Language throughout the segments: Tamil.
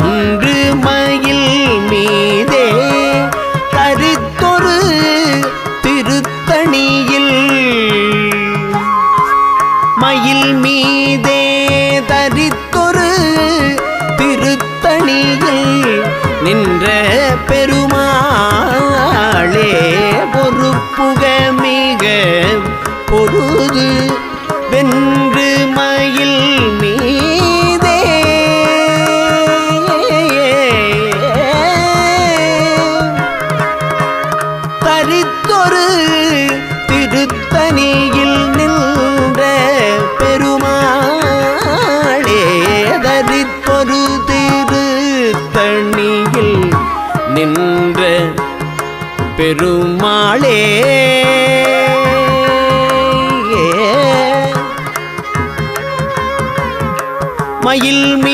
Hmm. நின்ற பெருமாளே. மயில் மீ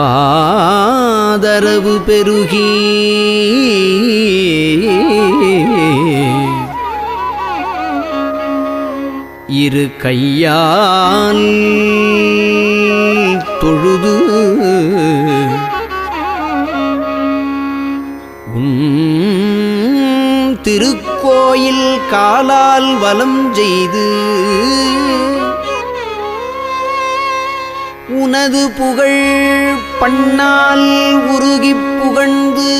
ஆதரவு பெருகி. இரு கையால் தொழுது. உன் திருக்கோயில் காலால் வலம் செய்து. உனது புகழ் பண்ணால் உருகி புகழ்ந்து.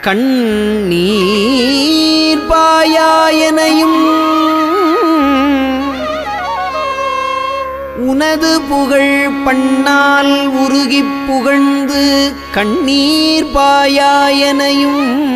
கண்ணீர் பாயாயனையும் உனது புகழ் பண்ணால் உருகி புகழ்ந்து. கண்ணீர் பாயாயனையும்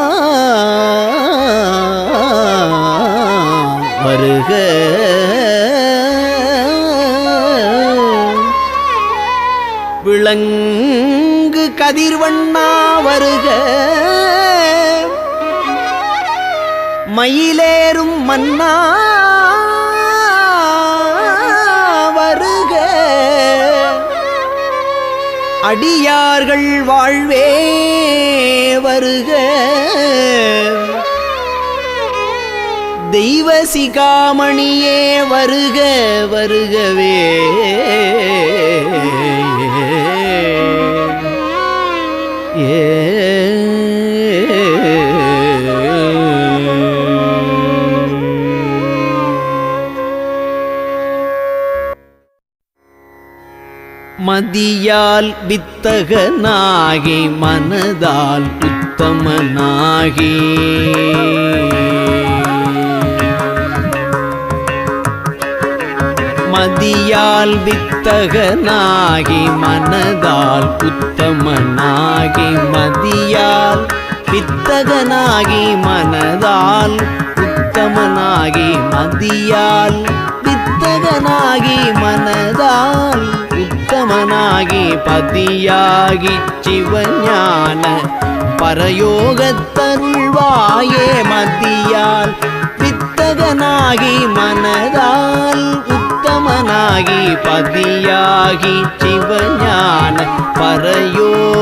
வருக விளங்கு கதிர்வண்ணா வருக. மயிலேறும் மன்னா வருக. அடியார்கள் வாழ்வே வருக. தெய்வ சிகாமணியே வருக வருகவே ஏ. மதியால் வித்தகனாகி மனதால் உத்தமனாகி. மதியால் வித்தகனாகி மனதால் உத்தமனாகி மதியால் வித்தகனாகி மனதால் உத்தமனாகி மதியால் வித்தகனாகி மனதால் உத்தமனாகி பதியாகி சிவஞான பரயோகத்தருள்வாயே மதியால் வித்தகனாகி மனதால் உத்தமனாகி பதியாகி சிவஞான பரயோகத்தருள்வாயே.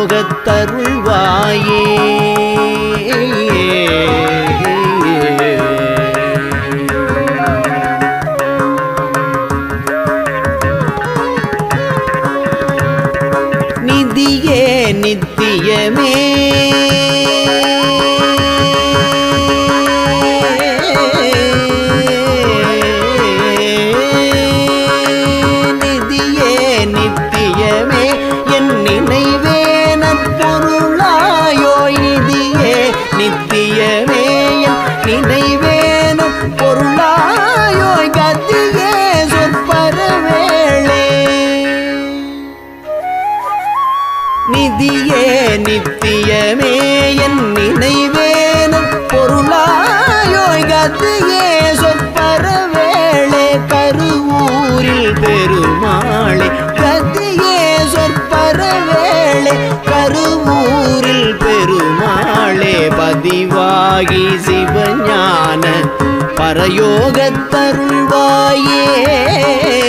சிவஞான பரயோகத்தருள்வாயே.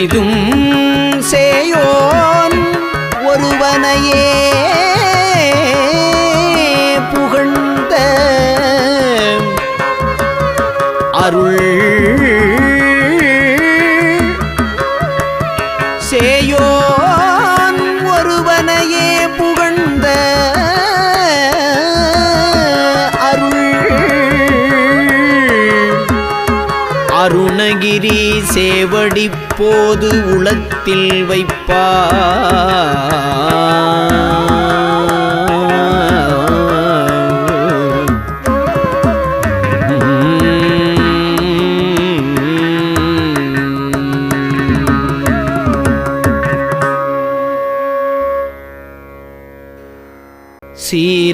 செய்தும் சேயோன் ஒருவனையே புகழ்ந்த அருள் அடிப்போது உளத்தில் வைப்பா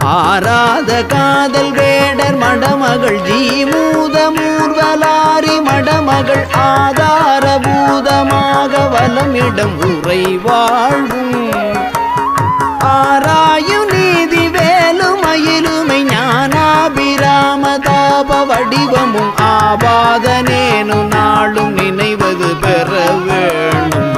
ஆராத காதல் வேடர் மடமகள் ஜீமூதமூர்வலாரி மடமகள் ஆதார பூதமாக வலமிடம் உரை வாழ்வும். ஆராயு நீதி வேலுமயிலுமை ஞானாபிராம தாப வடிவமும் ஆபாதனேனு நாளும் நினைவது பெற வேணும்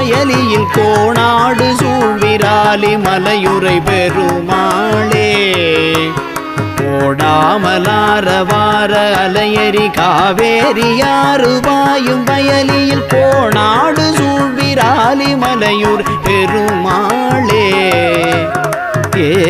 பாயும் கோணாடு சூழ்விராலி மலையுரை பெருமாளே. கோடாமலாரவார அலையரி காவேரி காவேரியாறு வாயும் வயலியில் கோணாடு சூழ்விராலி மலையூர் பெருமாளே. ஏ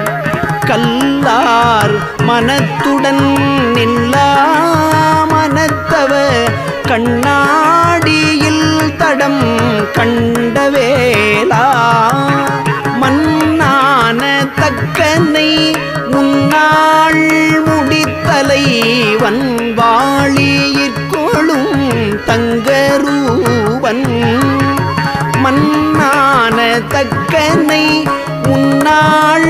கல்லார் மனத்துடன் நில்லா மனத்தவ கண்ணாடியில் தடம் கண்டவேலா மன்னான தக்கனை முன்னாள் முடித்தலை வன்வாளியிற்கொழும் தங்கரூவன். மன்னான தக்கனை முன்னாள்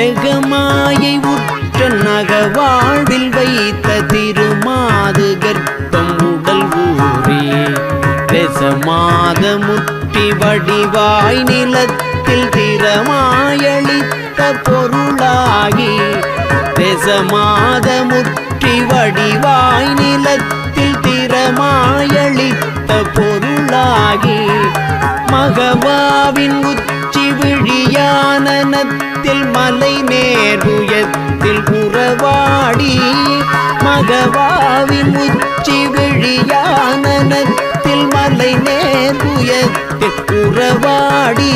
ஜெகமாயை உற்றன் அகவாழ்வில் வைத்த திருமாது கர்ப்பம் உடல் ஊரே. ரசமாத முற்றி வடிவாய் நிலத்தில் திறமாயளித்த பொருளாகி ரசமாத முற்றி வடிவாய் நிலத்தில் திறமாயளித்த பொருளாகி மகவாவின் உச்சி விழியானனத்தில் மலை நேர்வுயத்தில் உறவாடி மகவாவின் உச்சி விழியானத்தில் மலை நேர்வுயத்தில் உறவாடி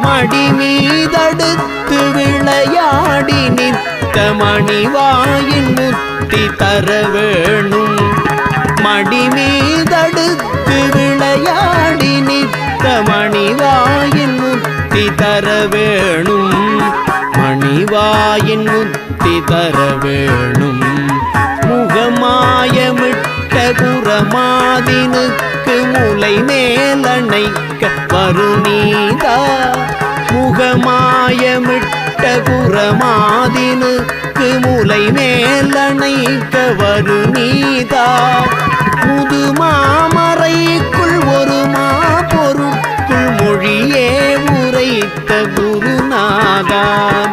மடி மீதடுத்து விளையாடி நித்த மணிவாயின் முத்தி தர வேணும். மடி மீதடுத்து விளையாடி நித்த மணிவாயின் முத்தி தர வேணும். மணிவாயின் முத்தி தர வேணும். முகமாயமிட்ட குரமாதினுக்கு முலை மேலணைக்க வருநீதா. முகமாயமிட்ட குரமாதினுக்கு முலை மேலணைக்க வருநீதா. முதுமாமறைக்குள் ஒரு மா பொருட்குள் மொழியே உரைத்த குருநாதான்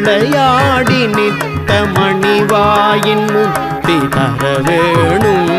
விளையாடி நித்த மணிவாயின் முத்தி தர வேணும்